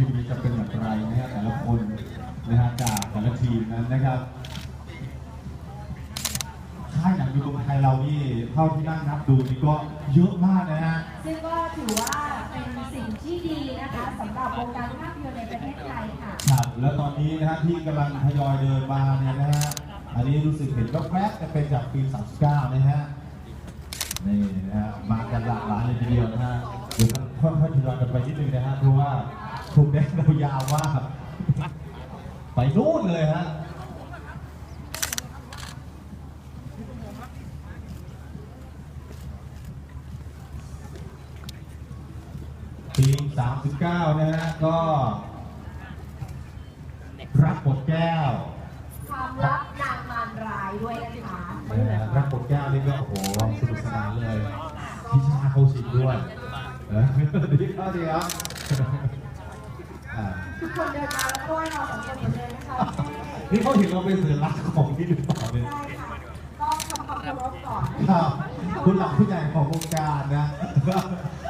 ทีมนี้จะเป็นอย่างไรนะฮะแต่ละคนนะฮะจากแต่ละทีมนั้นนะครับค่ายหนังอยู่ตรงไทยเรานี่เท่าที่นั่งนับดูนี่ก็เยอะมากนะฮะ ซึ่งก็ถือว่าเป็นสิ่งที่ดีนะคะสำหรับวงการภาพยนตร์ในประเทศไทยค่ะ ครับแล้วตอนนี้นะฮะที่กำลังทยอยเดินมาเนี่ยนะฮะ อันนี้รู้สึกเห็นแวบๆจะเป็นจากปี 39 นะฮะ นี่นะฮะ มากันหลากหลายเลยทีเดียวนะฮะเดี๋ยว ค่อยๆทยอยกันไปนิดนึงนะฮะเพราะว่าถูกแดงเรายาวมากไปนู่นเลยฮะปี39 นะฮะก็รักหมดแก้ว ความรักนางมารร้ายด้วยนะคะนะฮะรักหมดแก้วนี่ก็โอ้โหสนุกสนานเลยพี่ชาเขาชิงด้วย ดีครับดีครับทุกคนเดินมาแล้วก็เราสองคนเหมือนเดิมนะคะนี่เขาเห็นเราเป็นสัญลักษณ์ของที่หรือเปล่าเนี่ยใช่ค่ะต้องทำความเคารพก่อนครับคุณหลักผู้ใหญ่ของวงการนะ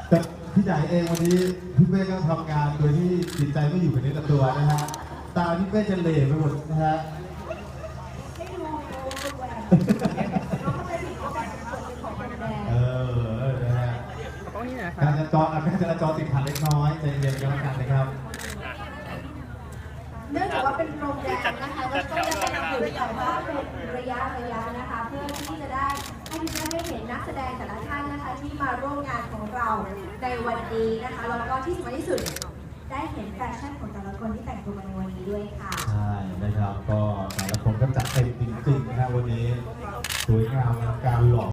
แต่พี่ใหญ่เองวันนี้พี่เป้ก็ทำงานโดยที่จิตใจไม่อยู่กับเนื้อกับตัวนะฮะตาพี่เป้จะเหล่ไปหมดนะฮะให้ดูแหวน การับรจราจรอะการจราจรติดขัดเล็กน้อยใจเย็นกันแล้วกันนะครับ เนื่องจากว่าเป็นโรงแรมนะคะแล้วก็จะเป็นอยู่แต่ว่าเป็นระยะระยะนะคะ เพื่อที่จะได้ให้ทุกท่านได้เห็นนักแสดงแต่ละท่านนะคะ ที่มาร่วมงานของเราในวันนี้นะคะแล้วก็ที่สำคัญที่สุดได้เห็นแฟชั่นของแต่ละคนที่แต่งตัวมาในวันนี้ด้วยค่ะใช่นะครับก็แต่ละคนก็จัดเต็มจริงๆนะฮะวันนี้สวยงามอลังการหล่อ